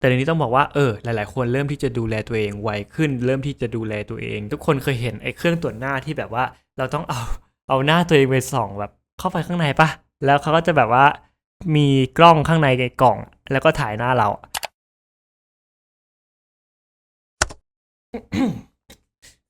แต่เดี๋ยวนี้ต้องบอกว่าเออหลาย ๆ คนเริ่มที่จะดูแลตัวเองไวขึ้น เริ่มที่จะดูแลตัวเอง ทุกคนเคยเห็นไอ้เครื่องตรวจหน้าที่แบบว่า เราต้องเอาเอาหน้าตัวเองไปส่องแบบเข้าไปข้างในปะแล้วเขาก็จะแบบว่ามีกล้องข้างในในกล่อง แล้วก็ถ่ายหน้าเรา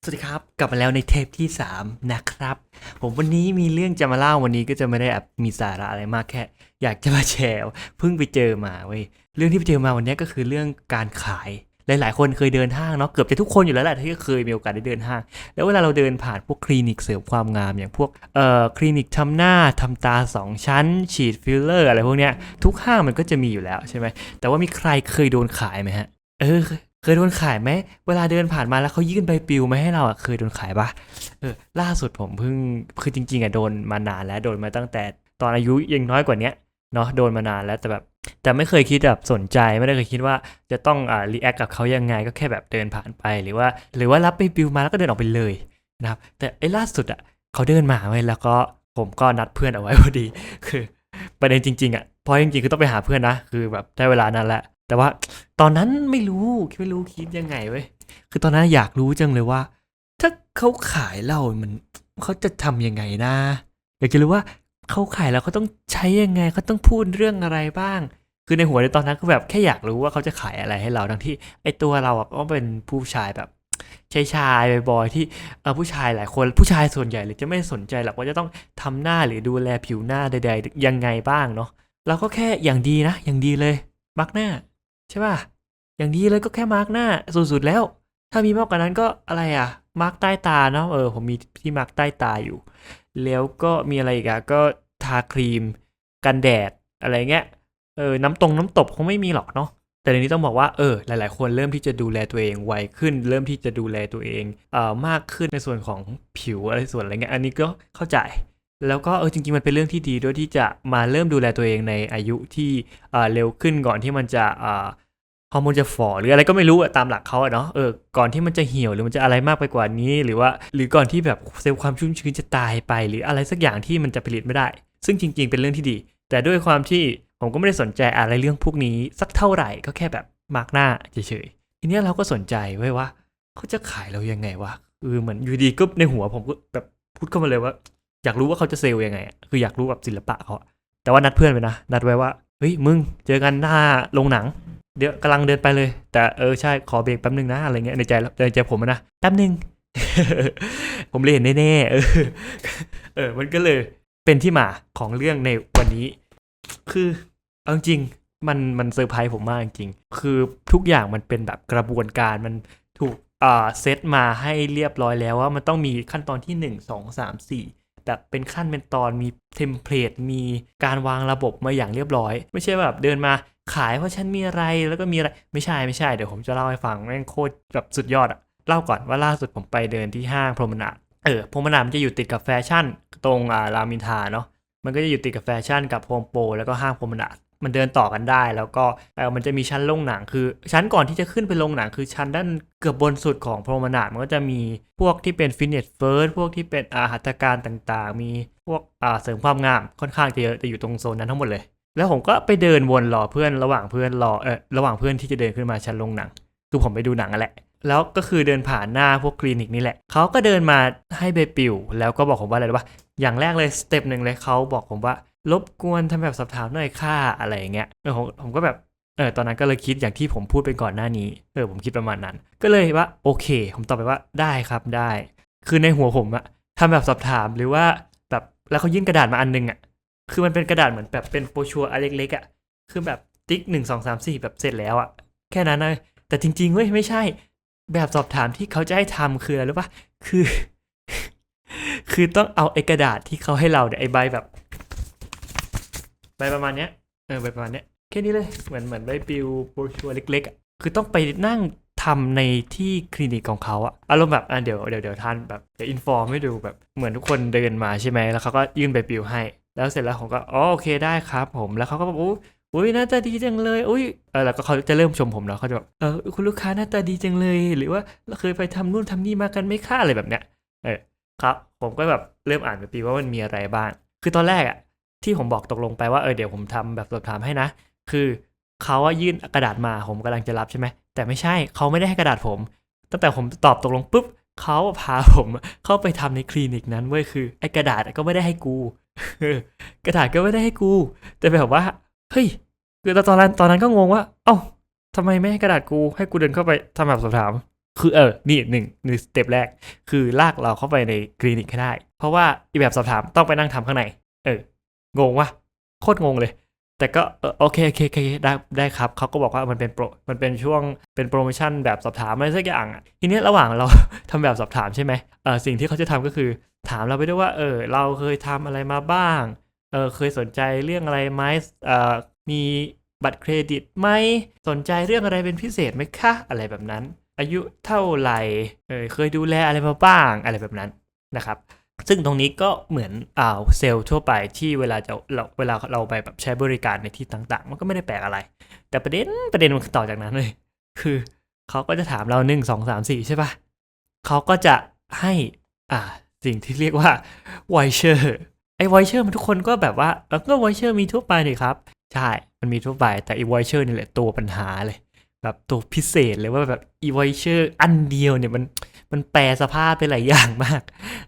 สวัสดีครับ กลับมาแล้วในเทปที่ 3 นะครับ ผมวันนี้มีเรื่องจะมาเล่าวันนี้ก็จะไม่ได้แบบมีสาระอะไรมากแค่ อยากจะมาแชร์เพิ่งไปเจอมาเว้ยเรื่องที่ไปเจอมาวันนี้ก็คือเรื่องการขายหลาย ๆ คนเคยเดินห้างเนาะเกือบจะทุกคนอยู่แล้วแหละที่เคยมีโอกาสได้เดินห้าง แล้วเวลาเราเดินผ่านพวกคลินิกเสริมความงามอย่างพวกเอ่อคลินิกทำหน้าทำตาสองชั้น ฉีดฟิลเลอร์อะไรพวกเนี้ยทุกห้างมันก็จะมีอยู่แล้วใช่ไหมแต่ว่ามีใครเคยโดนขายไหมฮะ เออเคยเคยโดนขายไหม เวลาเดินผ่านมาแล้วเขายื่นใบปลิวมาให้เราอะ เคยโดนขายปะเออล่าสุดผมเพิ่งคือจริง ๆอะโดนมานานแล้วโดนมาตั้งแต่ตอนอายุยังน้อยกว่าเนี้ย เนาะโดนมานานแล้วแต่แบบแต่ไม่เคยคิดแบบสนใจไม่ได้เคยคิดว่าจะต้องอ่ารีแอคกับเขายังไงก็แค่แบบเดินผ่านไปหรือว่า หรือว่ารับใบปลิวมาแล้วก็เดินออกไปเลยนะครับ แต่ไอ้ล่าสุดอะเขาเดินมาไว้ยแล้วก็ผมก็นัดเพื่อนเอาไว้พอดี คือประเด็นจริงๆอะพราะจริงๆคือต้องไปหาเพื่อนนะคือแบบได้เวลานั้นแหละ แต่ว่าตอนนั้นไม่รู้ไม่รู้คิดยังไงเว้ยคือตอนนั้นอยากรู้จังเลยว่า ถ้าเขาขายเหล้ามันเขาจะทำยังไงนะอยากจะรู้ว่า เขาขายแล้วเขาต้องใช้ยังไงเขาต้องพูดเรื่องอะไรบ้าง คือในหัวในตอนนั้นก็แบบแค่อยากรู้ว่าเขาจะขายอะไรให้เราทั้งที่ไอตัวเราอะก็เป็นผู้ชายแบบชายชายบอยที่เออผู้ชายหลายคนผู้ชายส่วนใหญ่เลยจะไม่สนใจหรอกว่าจะต้องทำหน้าหรือดูแลผิวหน้าใด ๆ ยังไงบ้างเนาะเราก็แค่อย่างดีนะ อย่างดีเลยมาร์กหน้า ใช่ป่ะอย่างดีเลยก็แค่มาร์กหน้าสุดๆแล้ว ถ้ามีมากกว่านั้นก็อะไรอะมาร์กใต้ตาเนาะเออผมมีที่มาร์กใต้ตาอยู่ แล้วก็มีอะไรอีกอะก็ทาครีม กันแดดอะไรเงี้ยเออน้ำตรงน้ำตบคงไม่มีหรอกเนาะแต่เดี๋ยวนี้ต้องบอกว่าเออหลาย ๆ คนเริ่มที่จะดูแลตัวเองไวขึ้น เริ่มที่จะดูแลตัวเองเอ่อมากขึ้นในส่วนของผิวอะไรส่วนอะไรเงี้ยอันนี้ก็เข้าใจ แล้วก็เออจริง ๆ มันเป็นเรื่องที่ดีด้วยที่จะมาเริ่มดูแลตัวเองในอายุที่เอ่อเร็วขึ้นก่อนที่มันจะเอ่อ ฮอร์โมนจะฝ่อหรืออะไรก็ไม่รู้อะตามหลักเขาอะเนาะเออก่อนที่มันจะเหี่ยวหรือมันจะอะไรมากไปกว่านี้ หรือว่าหรือก่อนที่แบบเซลล์ความชุ่มชื้นจะตายไป หรืออะไรสักอย่างที่มันจะผลิตไม่ได้ ซึ่งจริง ๆ เป็นเรื่องที่ดี แต่ด้วยความที่ผมก็ไม่ได้สนใจอะไรเรื่องพวกนี้ สักเท่าไหร่ก็แค่แบบมาร์กหน้าเฉยๆทีเนี้ยเราก็สนใจไว้ว่าเขาจะขายเรายังไงวะเออเหมือนอยู่ดีก็ในหัวผมก็แบบพูดเข้ามาเลยว่า อยากรู้ว่าเขาจะเซลล์ยังไงคืออยากรู้แบบศิลปะเขาแต่ว่านัดเพื่อนไปนะนัดไว้ว่าเฮ้ยมึงเจอกันหน้าโรงหนัง เดี๋ยวกำลังเดินไปเลย แต่เออใช่ขอเบรกแป๊บนึงนะอะไรเงี้ยในใจในใจผมนะแป๊บนึง ผมเลยเห็นแน่ๆเออเออ มันก็เลยเป็นที่มาของเรื่องในวันนี้ คือเอาจริงมันมันเซอร์ไพรส์ผมมากจริงคือทุกอย่างมันเป็นแบบกระบวนการมันถูกอ่าเซตมาให้เรียบร้อยแล้วว่ามันต้องมีขั้นตอนที่ 1 2 3 4 แบบเป็นขั้นเป็นตอนมีเทมเพลตมีการวางระบบมาอย่างเรียบร้อย ไม่ใช่แบบเดินมาขายเพราะฉันมีอะไรแล้วก็มีอะไรไม่ใช่ไม่ใช่เดี๋ยวผมจะเล่าให้ฟังแม่งโคตรแบบสุดยอดอะเล่าก่อนว่าล่าสุดผมไปเดินที่ห้างพรมนาเออพรมนามันจะอยู่ติดกับแฟชั่น ตรงอ่ารามอินทาเนาะมันก็จะอยู่ติดกับแฟชั่นกับโฮมโปรแล้วก็ห้างพรมนาดมันเดินต่อกันได้ แล้วก็เออมันจะมีชั้นลงหนังคือ ชั้นก่อนที่จะขึ้นไปลงหนังคือชั้นด้านเกือบบนสุดของพรมนาดมันก็จะมีพวกที่เป็นฟิตเนสเฟิร์สพวกที่เป็นอาหัตการต่างๆ มีพวกอ่าเสริมความงามค่อนข้างจะเยอะจะอยู่ตรงโซนนั้นทั้งหมดเลย แล้วผมก็ไปเดินวนรอเพื่อนระหว่างเพื่อนรอเออระหว่างเพื่อนที่จะเดินขึ้นมาชั้นลงหนัง คือผมไปดูหนังแหละ แล้วก็คือเดินผ่านหน้าพวกคลินิกนี่แหละ เขาก็เดินมาให้ใบปิวแล้วก็บอกผมว่าอะไรรู้ป่ะอย่างแรกเลยสเต็ปหนึ่งเลยเขาบอกผมว่ารบกวนทำแบบสอบถามหน่อยค่าอะไรอย่างเงี้ยเออผมผมก็แบบเออตอนนั้นก็เลยคิดอย่างที่ผมพูดไปก่อนหน้านี้เออผมคิดประมาณนั้น ก็เลยว่าโอเค ผมตอบไปว่าได้ครับได้ คือในหัวผมอะทำแบบสอบถามหรือว่าแบบแล้วเขายื่นกระดาษมาอันนึงอะ คือมันเป็นกระดาษเหมือนแบบเป็นโปรชัวร์อันเล็กๆอะคือแบบติ๊กหนึ่งสองสามสี่แบบเสร็จแล้วอะแค่นั้นเลยแต่จริงๆเว้ยไม่ใช่ แบบสอบถามที่เขาจะให้ทำคืออะไรรู้ปะคือ คือต้องเอาไอ้กระดาษที่เขาให้เราเนี่ยไอ้ใบแบบ ใบประมาณเนี้ยเออใบประมาณเนี้ยแค่นี้เลยเหมือนเหมือนใบปลิวโบรชัวร์เล็กๆอะคือต้องไปนั่งทำในที่คลินิกของเขาอะอารมณ์แบบอะเดี๋ยวเดี๋ยวเดี๋ยวท่านแบบจะอินฟอร์มให้ดูแบบเหมือนทุกคนเดินมาใช่ไหมแล้วเขาก็ยื่นใบปลิวให้ แล้วเสร็จแล้วผมก็อ๋อโอเคได้ครับ ผมแล้วเขาก็บอกอู้อุ้ยหน้าตาดีจังเลยอุ้ยเออแล้วก็เขาจะเริ่มชมผมเนาะเขาจะแบบเออคุณลูกค้าหน้าตาดีจังเลย หรือว่าเราเคยไปทำนู่นทำนี่มากันไม่ค่าอะไรแบบเนี้ยเออครับ ผมก็แบบเริ่มอ่านไปปีว่ามันมีอะไรบ้าง คือตอนแรกอะที่ผมบอกตกลงไปว่าเออเดี๋ยวผมทำแบบสอบถามให้นะ คือเขาว่ายื่นกระดาษมาผมกำลังจะรับใช่ไหมแต่ไม่ใช่เขาไม่ได้ให้กระดาษผม ตั้งแต่ผมตอบตกลงปุ๊บ เขาพาผมเข้าไปทำในคลินิกนั้นเว้ยคือไอ้กระดาษก็ไม่ได้ให้กู กระดาษก็ไม่ได้ให้กู แต่แบบว่า เฮ้ยคือตอนนั้นตอนนั้นก็งงว่า เอ้าทำไมไม่ให้กระดาษกูให้กูเดินเข้าไปทำแบบสอบถาม คือเออนี่หนึ่งหนึ่งสเต็ปแรก คือลากเราเข้าไปในคลินิกให้ได้ เพราะว่าอีแบบสอบถามต้องไปนั่งทำข้างใน เอองงวะโคตรงงเลย แต่ก็โอเคโอเคโอเคได้ได้ครับเขาก็บอกว่ามันเป็นโปรมันเป็นช่วงเป็นโปรโมชั่นแบบสอบถามอะไรสักอย่างอะทีนี้ระหว่างเราทำแบบสอบถามใช่ไหมเออสิ่งที่เขาจะทำก็คือถามเราไปด้วยว่าเออเราเคยทำอะไรมาบ้างเออเคยสนใจเรื่องอะไรไหมเออมีบัตรเครดิตไหมสนใจเรื่องอะไรเป็นพิเศษไหมคะ อะไรแบบนั้น อายุเท่าไหร่เออเคยดูแลอะไรมาบ้างอะไรแบบนั้นนะครับ ซึ่งตรงนี้ก็เหมือนอ่าเซลล์ทั่วไปที่เวลาจะเราเวลาเราไปแบบใช้บริการในที่ต่างๆ มันก็ไม่ได้แปลกอะไร แต่ประเด็นประเด็นมันต่อจากนั้นเลย คือเขาก็จะถามเราหนึ่งสองสามสี่ใช่ปะเขาก็จะให้อ่าสิ่งที่เรียกว่าไวเชอร์ไอ้ไวเชอร์มันทุกคนก็แบบว่าแล้วก็ไวเชอร์มีทั่วไปเลยครับ ใช่ มันมีทั่วไปแต่อีไวเชอร์นี่แหละตัวปัญหาเลยแบบตัวพิเศษเลยว่าแบบอีไวเชอร์อันเดียวเนี่ยมันมันแปลสภาพไปหลายอย่างมาก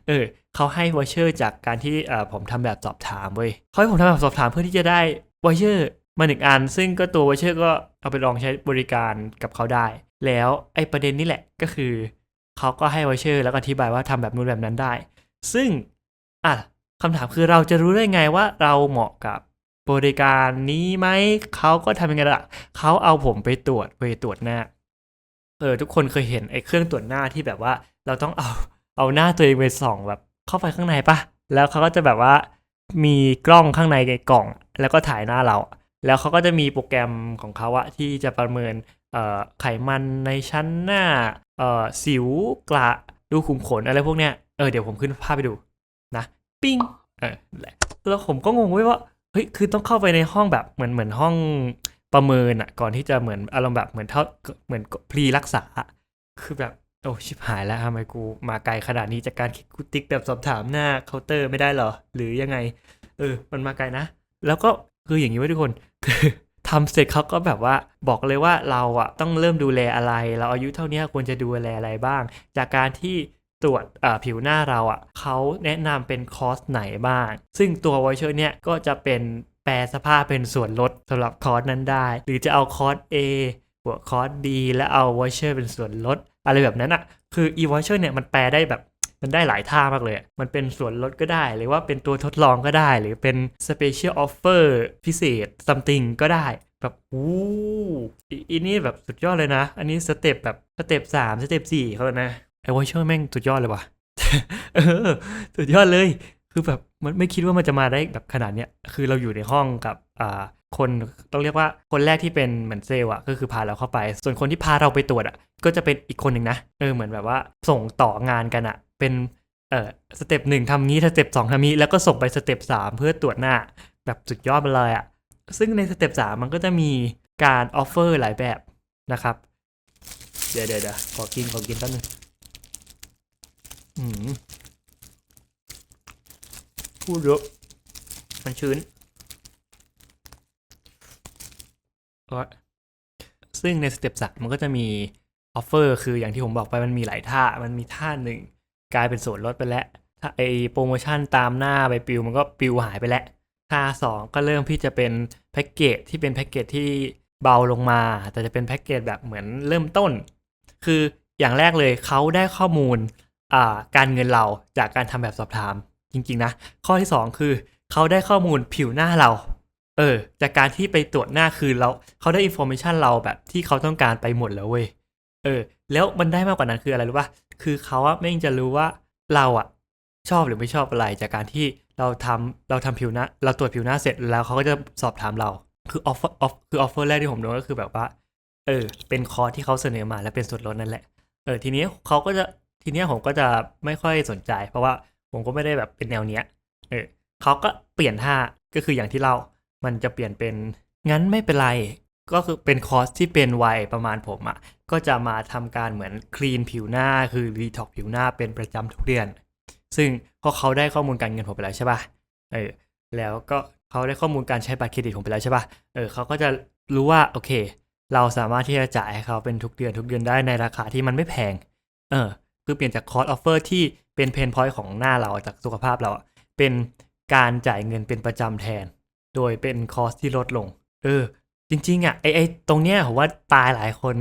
เออ เขาให้วอเชอร์จากการที่ผมทำแบบสอบถามเว้ยเขาให้ผมทำแบบสอบถามเพื่อที่จะได้วอเชอร์มาหนึ่งอัน ซึ่งก็ตัววอเชอร์ก็เอาไปลองใช้บริการกับเขาได้ แล้วไอ้ประเด็นนี้แหละก็คือเขาก็ให้วอเชอร์แล้วก็อธิบายว่าทำแบบนู้นแบบนั้นได้ ซึ่งอะคำถามคือเราจะรู้ได้ไงว่าเราเหมาะกับบริการนี้ไหมเขาก็ทำยังไงล่ะเขาเอาผมไปตรวจไปตรวจหน้าเออทุกคนเคยเห็นไอ้เครื่องตรวจหน้าที่แบบว่า เราต้องเอาเอาหน้าตัวเองไปส่องแบบ เข้าไปข้างในปะแล้วเขาก็จะแบบว่ามีกล้องข้างในกล่อง แล้วก็ถ่ายหน้าเรา แล้วเขาก็จะมีโปรแกรมของเขาอะที่จะประเมินเอ่อไขมันในชั้นหน้าเอ่อสิวกระดูขุมขนอะไรพวกเนี้ยเออเดี๋ยวผมขึ้นภาพไปดูนะปิ้งเออแล้วผมก็งงเว้ยว่าเฮ้ยคือต้องเข้าไปในห้องแบบเหมือนเหมือนห้องประเมินอะก่อนที่จะเหมือนอารมณ์แบบเหมือนเท่าเหมือนพรีรักษา คือแบบ โอ้ชิบหายแล้วทำไมกูมาไกลขนาดนี้จากการคิดกูติ๊กแบบสอบถามหน้าเคาน์เตอร์ไม่ได้หรอ หรือยังไง เออ มันมาไกลนะ แล้วก็คืออย่างนี้ไว้ทุกคนคือทำเสร็จเขาก็แบบว่าบอกเลยว่าเราอะต้องเริ่มดูแลอะไร เราอายุเท่านี้ควรจะดูแลอะไรบ้าง จากการที่ตรวจผิวหน้าเราอะเขาแนะนำเป็นคอร์สไหนบ้าง ซึ่งตัววอเชอร์เนี่ยก็จะเป็นแปลสภาพเป็นส่วนลดสำหรับคอร์สนั้นได้ หรือจะเอาคอร์ส A บวกคอร์ส D แล้วเอาวอเชอร์เป็นส่วนลด อะไรแบบนั้นอะ คือ e v o u c h e r เนี่ยมันแปลได้แบบมันได้หลายท่ามากเลย มันเป็นส่วนลดก็ได้ หรือว่าเป็นตัวทดลองก็ได้ หรือเป็น special offer พิเศษ something ก็ได้ แบบอู้อีนี่แบบสุดยอดเลยนะ อันนี้สเต็ปแบบสเต็ปสามสเต็ปสี่เขาเลยนะไอ้วอเชอร์แม่งสุดยอดเลยว่ะเออ สุดยอดเลย คือแบบมันไม่คิดว่ามันจะมาได้แบบขนาดเนี้ย คือเราอยู่ในห้องกับอ่า คนต้องเรียกว่าคนแรกที่เป็นเหมือนเซลล์อะก็คือพาเราเข้าไป ส่วนคนที่พาเราไปตรวจอะก็จะเป็นอีกคนหนึ่งนะเออเหมือนแบบว่าส่งต่องานกันอะเป็นเออสเต็ปหนึ่งทำงี้สเต็ปสองทำนี้แล้วก็ส่งไปสเต็ปสามเพื่อตรวจหน้าแบบสุดยอดไปเลยอะซึ่งในสเต็ปสามมันก็จะมีการออฟเฟอร์หลายแบบนะครับ เดี๋ยวเดี๋ยวเดี๋ยวขอกินขอกินแป๊บนึงอืมพูดเยอะมันชื้น โอ๊ยซึ่งในสเต็ปสามมันก็จะมีออฟเฟอร์คืออย่างที่ผมบอกไปมันมีหลายท่า มันมีท่าหนึ่งกลายเป็นส่วนลดไปแล้ว ถ้าไอโปรโมชั่นตามหน้าไปปิวมันก็ปิวหายไปแล้ว ท่าสองก็เริ่มที่จะเป็นแพ็กเกจที่เป็นแพ็กเกจที่เบาลงมา แต่จะเป็นแพ็กเกจแบบเหมือนเริ่มต้น คืออย่างแรกเลยเขาได้ข้อมูลการเงินเราจากการทำแบบสอบถามจริง ๆ นะ ข้อที่สองคือเขาได้ข้อมูลผิวหน้าเรา ออ จากการที่ไปตรวจหน้าคือเราเขาได้อินโฟ a t ชันเราแบบที่เขาต้องการไปหมดแล้วเว้ยเออ แล้วมันได้มากกว่านั้นคืออะไรรู้ป่ะคือเขาอะไม่งจะรู้ว่าเราอะชอบหรือไม่ชอบอะไร จากการที่เราทำเราทำผิวหน้าเราตรวจผิวหน้าเสร็จแล้วเขาก็จะสอบถามเรา คือออฟเฟอร์ออฟคือออฟเฟอร์แรกที่ผมโดนก็คือแบบว่า เออ เป็นคอร์สที่เขาเสนอมาและเป็นส่วนลดนั่นแหละ เออ ทีนี้เขาก็จะทีนี้ผมก็จะไม่ค่อยสนใจ เพราะว่าผมก็ไม่ได้แบบเป็นแนวเนี้ย เออเขาก็เปลี่ยนท่าก็คืออย่างที่เล่า มันจะเปลี่ยนเป็นงั้นไม่เป็นไร ก็คือเป็นคอสที่เป็นวัยประมาณผมอะ่ะ ก็จะมาทำการเหมือนคลีนผิวหน้าคือรีท็อกผิวหน้าเป็นประจำทุกเดือน ซึ่งพอเขาได้ข้อมูลการเงินผมไปแล้วใช่ป่ะเออแล้วก็เขาได้ข้อมูลการใช้บัตรเครดิตผมไปแล้วใช่ป่ะเออเขาก็จะรู้ว่าโอเค เราสามารถที่จะจ่ายให้เขาเป็นทุกเดือนทุกเดือนได้ในราคาที่มันไม่แพง เออ คือเปลี่ยนจากคอร์สออฟเฟอร์ที่เป็นเพนพอยต์ของหน้าเราจากสุขภาพเราเป็นการจ่ายเงินเป็นประจำแทน โดยเป็นคอสที่ลดลง เออ จริง ๆ อะไอไอตรงเนี้ยผมว่าตายหลายคน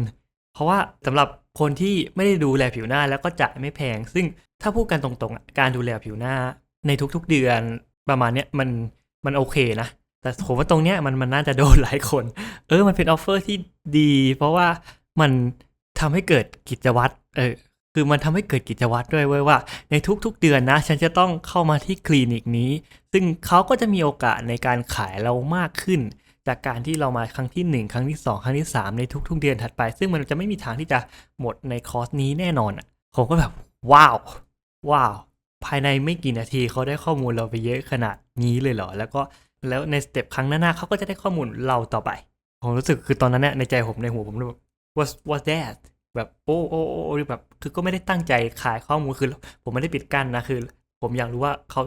เพราะว่าสำหรับคนที่ไม่ได้ดูแลผิวหน้าแล้วก็จ่ายไม่แพง ซึ่งถ้าพูดกันตรงๆอะการดูแลผิวหน้าในทุกๆเดือนประมาณเนี้ยมันมันโอเคนะ แต่ผมว่าตรงเนี้ยมันมันน่าจะโดนหลายคน เออมันเป็นออฟเฟอร์ที่ดี เพราะว่ามันทำให้เกิดกิจวัตรเออ คือมันทำให้เกิดกิจวัตรด้วยเว้ยว่า ในทุกๆเดือนนะ ฉันจะต้องเข้ามาที่คลินิกนี้ ซึ่งเขาก็จะมีโอกาสในการขายเรามากขึ้น จากการที่เรามาครั้งที่ 1 ครั้งที่ 2 ครั้งที่ 3 ในทุก ๆ เดือนถัดไป ซึ่งมันจะไม่มีทางที่จะหมดในคอร์สนี้แน่นอนอะผมก็แบบว้าวว้าวภายในไม่กี่นาทีเขาได้ข้อมูลเราไปเยอะขนาดนี้เลยเหรอ แล้วก็แล้วในสเต็ปครั้งหน้าๆเขาก็จะได้ข้อมูลเราต่อไป ผมรู้สึกคือตอนนั้นเนี่ยในใจผมในหัวผมเลยแบบ what what that แบบโอ้โอ้โอ้โอ้แบบ คือก็ไม่ได้ตั้งใจขายข้อมูลคือ ผมไม่ได้ปิดกั้นนะคือ ผมอยากรู้ว่าเขา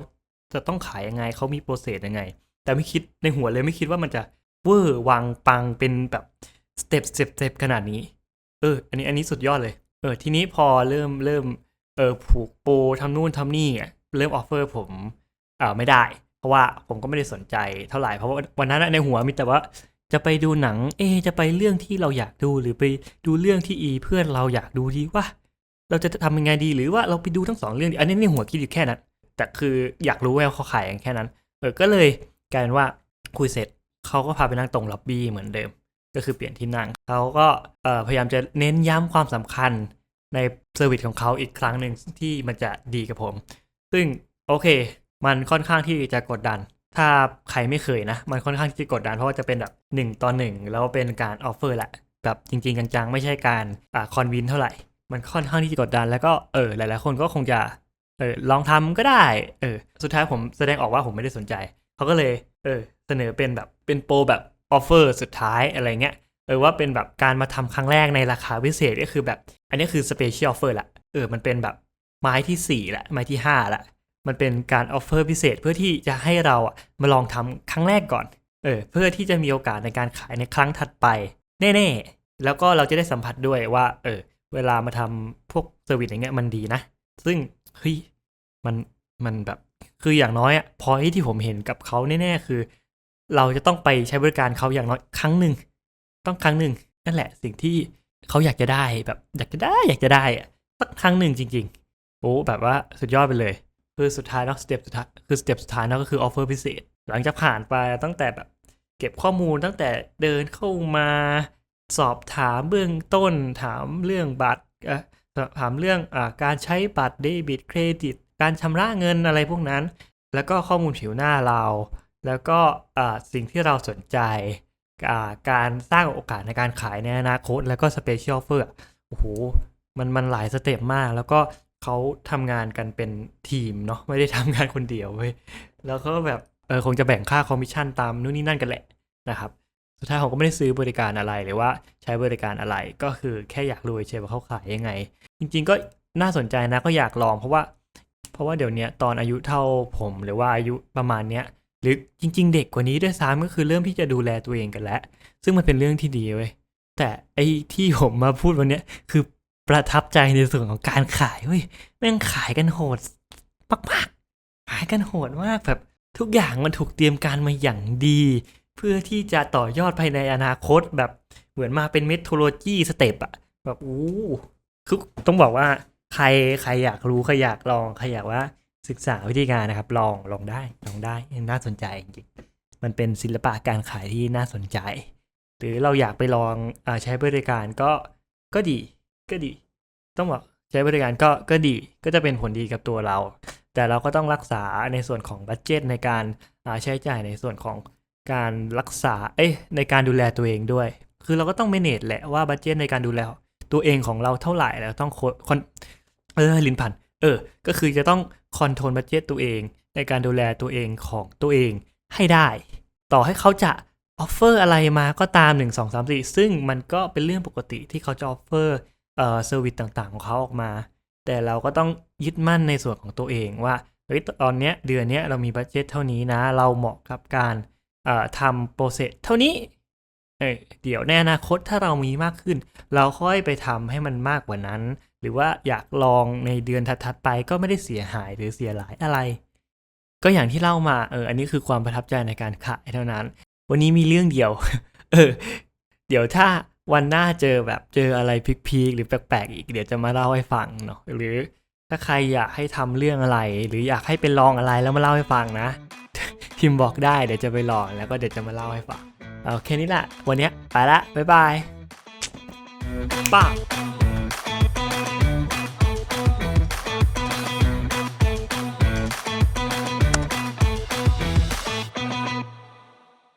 จะต้องขายยังไงเขามีโปรเซสยังไง แต่ไม่คิดในหัวเลยไม่คิดว่ามันจะเวอร์วางปังเป็นแบบสเต็ปสเต็ปสเต็ปขนาดนี้ เออ อันนี้อันนี้สุดยอดเลย เออ ทีนี้พอเริ่มเริ่มเออผูกโปรทำนู่นทำนี่อะเริ่มออฟเฟอร์ผมเอ่าไม่ได้ เพราะว่าผมก็ไม่ได้สนใจเท่าไหร่เพราะว่าวันนั้นในหัวมีแต่ว่า จะไปดูหนัง เอ จะไปเรื่องที่เราอยากดูหรือไปดูเรื่องที่อี เพื่อนเราอยากดูดีว่า เราจะทำยังไงดีหรือว่าเราไปดูทั้งสองเรื่องดีอันนี้ในหัวคิดอยู่แค่นั้น แต่คืออยากรู้ว่าเขาขายกันแค่นั้น เออก็เลยกลายเป็นว่าคุยเสร็จเขาก็พาไปนั่งตรงล็อบบี้เหมือนเดิม ก็คือเปลี่ยนที่นั่งเขาก็พยายามจะเน้นย้ำความสำคัญในเซอร์วิสของเขาอีกครั้งหนึ่งที่มันจะดีกับผม ซึ่งโอเค มันค่อนข้างที่จะกดดัน ถ้าใครไม่เคยนะ มันค่อนข้างที่จะกดดันเพราะว่าจะเป็นแบบ1ต่อ1แล้วเป็นการออฟเฟอร์แหละแบบจริง ๆ จังๆ ไม่ใช่การอ่าคอนวินเท่าไหร่ มันค่อนข้างที่จะกดดันแล้วก็เออหลายๆ คนก็คงจะเออลองทำก็ได้เออสุดท้ายผมแสดงออกว่าผมไม่ได้สนใจเขาก็เลยเออเสนอเป็นแบบเป็นโปรแบบออฟเฟอร์สุดท้ายอะไรเงี้ยเออว่าเป็นแบบการมาทำครั้งแรกในราคาพิเศษก็คือแบบ อันนี้คือสเปเชียลออฟเฟอร์ละเออมันเป็นแบบไม้ที่4ละไม้ที่5ละ มันเป็นการออฟเฟอร์พิเศษเพื่อที่จะให้เราอะมาลองทำครั้งแรกก่อน เออ เพื่อที่จะมีโอกาสในการขายในครั้งถัดไป แน่ๆ แล้วก็เราจะได้สัมผัสด้วยว่า เออ เวลามาทำพวกเซอร์วิสอย่างเงี้ยมันดีนะ ซึ่งเฮ้ยมันมันแบบคืออย่างน้อยอะพอที่ผมเห็นกับเขาแน่ๆคือ เราจะต้องไปใช้บริการเขาอย่างน้อยครั้งหนึ่งต้องครั้งหนึ่งนั่นแหละสิ่งที่เขาอยากจะได้แบบ อยากจะได้อยากจะได้อะสักครั้งหนึ่งจริง ๆโอ้แบบว่าสุดยอดไปเลย คือสุดท้ายเนาะสเต็ปสุดท้ายคือสเต็ปสุดท้ายเนาะก็คือออฟเฟอร์พิเศษ หลังจากผ่านไปตั้งแต่แบบเก็บข้อมูลตั้งแต่เดินเข้ามาสอบถามเบื้องต้นถามเรื่องบัตรถามเรื่องอการใช้บัตรเดบิตเครดิต การชำระเงินอะไรพวกนั้น แล้วก็ข้อมูลผิวหน้าเรา แล้วก็สิ่งที่เราสนใจ การสร้างโอกาสในการขายในอนาคต แล้วก็สเปเชียลเฟอร์โอ้โหมันมันหลายสเต็ปมาก แล้วก็ เขาทำงานกันเป็นทีมเนาะไม่ได้ทำงานคนเดียวเว้ยแล้วก็แบบเออคงจะแบ่งค่าคอมมิชชั่นตามนู่นนี่นั่นกันแหละนะครับ สุดท้ายผมก็ไม่ได้ซื้อบริการอะไรหรือว่าใช้บริการอะไรก็คือแค่อยากรู้เฉยว่าเขาขายยังไง จริง ๆ ก็น่าสนใจนะก็อยากลองเพราะว่า เพราะว่าเดี๋ยวนี้ตอนอายุเท่าผมหรือว่าอายุประมาณเนี้ยหรือจริง ๆ เด็กกว่านี้ด้วยซ้ำก็คือเริ่มที่จะดูแลตัวเองกันแล้ว ซึ่งมันเป็นเรื่องที่ดีเว้ยแต่ไอ้ที่ผมมาพูดวันเนี้ยคือ ประทับใจในส่วนของการขายเว้ยแม่งขายกันโหดมากๆขายกันโหดมากแบบทุกอย่างมันถูกเตรียมการมาอย่างดี เพื่อที่จะต่อยอดภายในอนาคตแบบเหมือนมาเป็นเมทโลจีสเต็ปอะแบบอู้คือต้องบอกว่าใครใครอยากรู้ใครอยากลองใครอยากว่าศึกษาวิธีการนะครับ ลองลองได้ลองได้น่าสนใจจริงมันเป็นศิลปะการขายที่น่าสนใจ หรือเราอยากไปลองอใช้บริการก็ก็ดี ก็ดี ต้องบอกใช้บริการก็ก็ดีก็จะเป็นผลดีกับตัวเรา แต่เราก็ต้องรักษาในส่วนของบัตเจตในการใช้จ่ายในส่วนของการรักษาเอ้ยในการดูแลตัวเองด้วย คือเราก็ต้อง manage แหละว่าบัตเจตในการดูแลตัวเองของเราเท่าไหร่แล้วต้องคอนเออลินพันเออ ก็คือจะต้องคอนโทรลบัตเจตตัวเอง ในการดูแลตัวเองของตัวเองให้ได้ ต่อให้เขาจะออฟเฟอร์อะไรมาก็ตาม 1 2 3 4 ซึ่งมันก็เป็นเรื่องปกติที่เขาจะออฟเฟอร์ เอ่อเซอร์วิสต่างๆ ของเขาออกมา แต่เราก็ต้องยึดมั่นในส่วนของตัวเองว่าเฮ้ยตอนเนี้ยเดือนเนี้ยเรามีบัตเจตเท่านี้นะ เราเหมาะกับการเอ่อทำโปรเซสเท่านี้เออเดี๋ยวในอนาคตถ้าเรามีมากขึ้น เราค่อยไปทำให้มันมากกว่านั้น หรือว่าอยากลองในเดือนถัดๆไปก็ไม่ได้เสียหายหรือเสียหลายอะไร ก็อย่างที่เล่ามาเอออันนี้คือความประทับใจในการขายเท่านั้น วันนี้มีเรื่องเดียว เออ เดี๋ยวถ้า วันหน้าเจอแบบเจออะไรพีคๆหรือแปลกๆอีกเดี๋ยวจะมาเล่าให้ฟังเนาะหรือถ้าใครอยากให้ทำเรื่องอะไร หรืออยากให้ไปลองอะไรแล้วมาเล่าให้ฟังนะ พิมพ์บอกได้เดี๋ยวจะไปลองแล้วก็เดี๋ยวจะมาเล่าให้ฟังเอาแค่นี้แหละวันนี้ไปละบ๊ายบายป้า